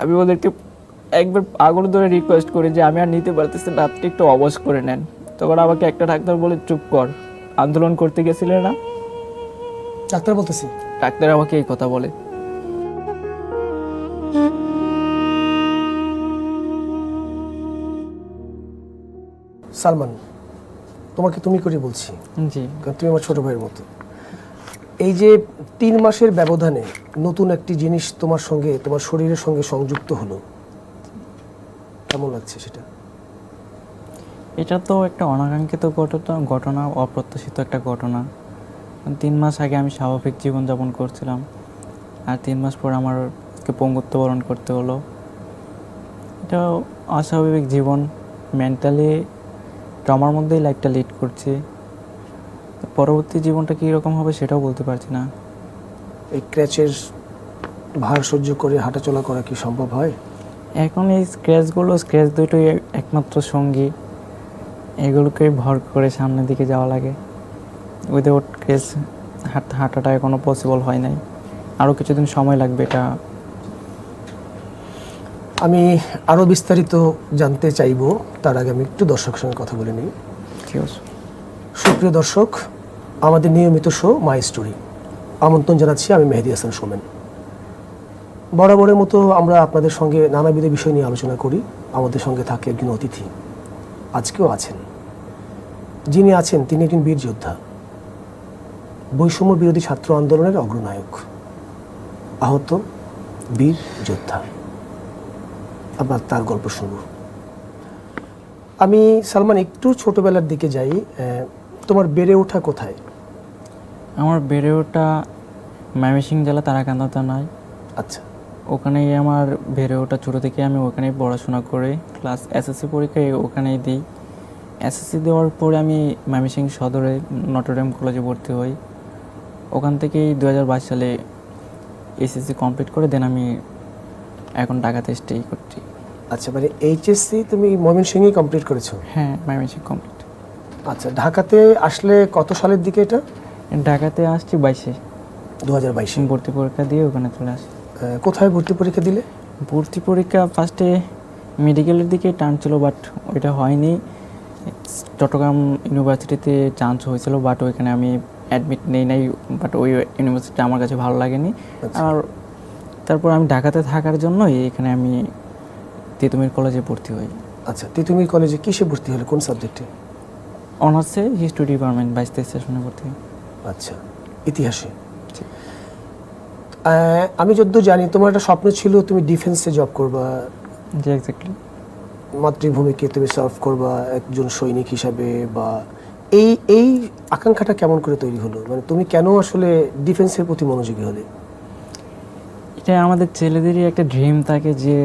আমি ওদেরকে একবার আগুন ধরে রিকোয়েস্ট করি যে আমি আর নিতে পারতেছি না আপনি একটু অবশ করে নেন। তখন আমাকে একটা ডাক্তার বলে চুপ কর আন্দোলন করতে গেছিলে না? ডাক্তার বলতেছি। ডাক্তার আমাকে এই কথা বলে। সালমান তোমাকে তুমি করে বলছি। জি। তুমি আমার ছোট ভাইয়ের মতো। এই যে তিন মাসের ব্যবধানে নতুন একটি জিনিস তোমার সঙ্গে, তোমার শরীরের সঙ্গে সংযুক্ত হলো, কেমন লাগছে সেটা? এটা তো একটা অনাকাঙ্ক্ষিত ঘটনা ঘটনা, অপ্রত্যাশিত একটা ঘটনা। তিন মাস আগে আমি স্বাভাবিক জীবনযাপন করছিলাম, আর তিন মাস পর আমার পঙ্গুত্ব বরণ করতে হলো। এটা অস্বাভাবিক জীবন মেন্টালি ট্রমার মধ্যেই লাইফটা লিড করছি। পরবর্তী জীবনটা কীরকম হবে সেটাও বলতে পারছি না। এই ক্র্যাচের ভার সহ্য করে হাঁটাচলা করা কি সম্ভব হয়? এখন এই স্ক্র্যাচগুলো স্ক্র্যাচ দুটোই একমাত্র সঙ্গী। এগুলোকে ভর করে সামনের দিকে যাওয়া লাগে। উইদাউট ক্রেজ হাঁটা হাঁটাটা এখনও পসিবল হয় নাই। আরও কিছুদিন সময় লাগবে এটা। আমি আরও বিস্তারিত জানতে চাইব তার আগে আমি একটু দর্শকের সঙ্গে কথা বলে নিই। ঠিক আছে সুপ্রিয় দর্শক, আমাদের নিয়মিত শো মাই স্টোরি আমন্ত্রণ জানাচ্ছি আমি মেহেদি হাসান সোমেন। বরাবরের মতো আমরা আপনাদের সঙ্গে নানাবিধ বিষয় নিয়ে আলোচনা করি। আমাদের সঙ্গে থাকে একজন অতিথি। আজকেও আছেন। যিনি আছেন, তিনি একজন বীর যোদ্ধা। বৈষম্য বিরোধী ছাত্র আন্দোলনের অগ্রনায়ক। আহত বীর যোদ্ধা। আমরা তার গল্প শুনব। আমি সালমান, একটু ছোটবেলার দিকে যাই। তোমার বেড়ে ওঠা কোথায়? আমার বেড়ে ওঠা ময়মনসিংহ জেলা তারাকান্দা থানায় আচ্ছা। ওখানেই আমার বেড়ে ওঠা ছোটো থেকে আমি ওখানেই পড়াশোনা করে ক্লাস এসএসসি পরীক্ষায় ওখানেই দিই। এসএসসি দেওয়ার পরে আমি ময়মনসিংহ সদরে নটরডেম কলেজে ভর্তি হই। ওখান থেকেই দু হাজার বাইশ সালে এসএসসি কমপ্লিট করে দেন আমি এখন ঢাকাতে স্টে করছি। আচ্ছা মানে এইচএসসি তুমি ময়মনসিংহে কমপ্লিট করেছ? হ্যাঁ ময়মনসিংহ কমপ্লিট আচ্ছা ঢাকাতে আসলে কত সালের দিকে এটা? ঢাকাতে আসছি বাইশে। দু হাজার বাইশে। ভর্তি পরীক্ষা দিয়ে ওখানে চলে আসি কোথায় ভর্তি পরীক্ষা দিলে? ভর্তি পরীক্ষা ফার্স্টে মেডিকেলের দিকে টান ছিল বাট ওইটা হয়নি। চট্টগ্রাম ইউনিভার্সিটিতে চান্স হয়েছিল বাট ওইখানে আমি অ্যাডমিট নেই নাই বাট ওই ইউনিভার্সিটি আমার কাছে ভালো লাগেনি। আচ্ছা। আর তারপর আমি ঢাকাতে থাকার জন্য এখানে আমি তেতুমির কলেজে ভর্তি হই। আচ্ছা তেতুমির কলেজে কিসে ভর্তি হলে কোন সাবজেক্টে অনার্সে হিস্ট্রি ডিপার্টমেন্ট বাইশ তেইশ সেশনে ভর্তি। আচ্ছা ইতিহাসে? আমি যদ্দূর জানি তোমার একটা স্বপ্ন ছিল তুমি ডিফেন্সে জব করবা। জি এক্স্যাক্টলি মাতৃভূমিকে তুমি সার্ভ করবা একজন সৈনিক হিসাবে বা এই এই আকাঙ্ক্ষাটা কেমন করে তৈরি হলো? মানে তুমি কেন আসলে ডিফেন্সের প্রতি মনোযোগী হলে? এটা আমাদের ছেলেদেরই একটা ড্রিম থাকে যে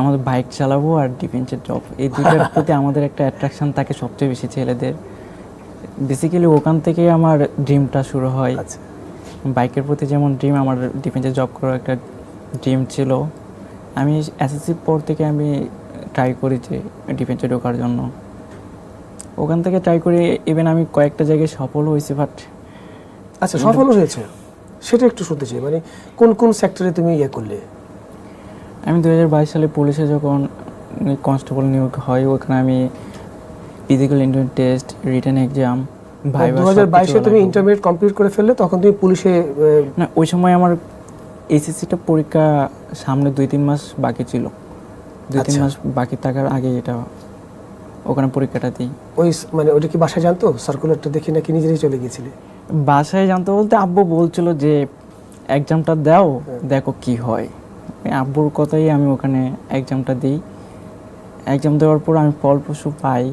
আমাদের বাইক চালাবো আর ডিফেন্সের জব এই দুইটার প্রতি আমাদের একটা অ্যাট্রাকশন থাকে সবচেয়ে বেশি ছেলেদের। বেসিক্যালি ওখান থেকেই আমার ড্রিমটা শুরু হয়। আচ্ছা। বাইকের প্রতি যেমন ড্রিম আমার ডিফেন্সে জব করার একটা ড্রিম ছিল। আমি এসএসসি পর থেকে আমি ট্রাই করি যে ডিফেন্সে ঢোকার জন্য। ওখান থেকে ট্রাই করে ইভেন আমি কয়েকটা জায়গায় সফল হয়েছি বাট আচ্ছা সফল হয়েছে? সেটা একটু শুনতে চাই। মানে কোন কোন সেক্টরে তুমি ইয়ে করলে? আমি দুই হাজার বাইশ সালে পুলিশে যখন কনস্টেবল নিয়োগ হয় ওখানে আমি physical interview test written exam দু হাজার বাইশে তুমি ইন্টারমিডিয়েট কমপ্লিট করে ফেললে তখন তুমি পুলিশে না ওই সময় আমার এসএসসিটা পরীক্ষা সামনে দুই তিন মাস বাকি ছিল। দুই তিন আচ্ছা। মাস বাকি থাকার আগে এটা ওখানে পরীক্ষাটা দিই। ওই মানে ওটা কি বাসায় জানতো? সার্কুলারটা দেখে নাকি নিজেরাই চলে গিয়েছিলে? বাসায় জানতে বলতে আব্বু বলছিল যে এক্সামটা দাও দেখো কি হয়। আব্বুর কথাই আমি ওখানে এক্সামটা দিই। এক্সাম দেওয়ার পর আমি ফল পশু পাই।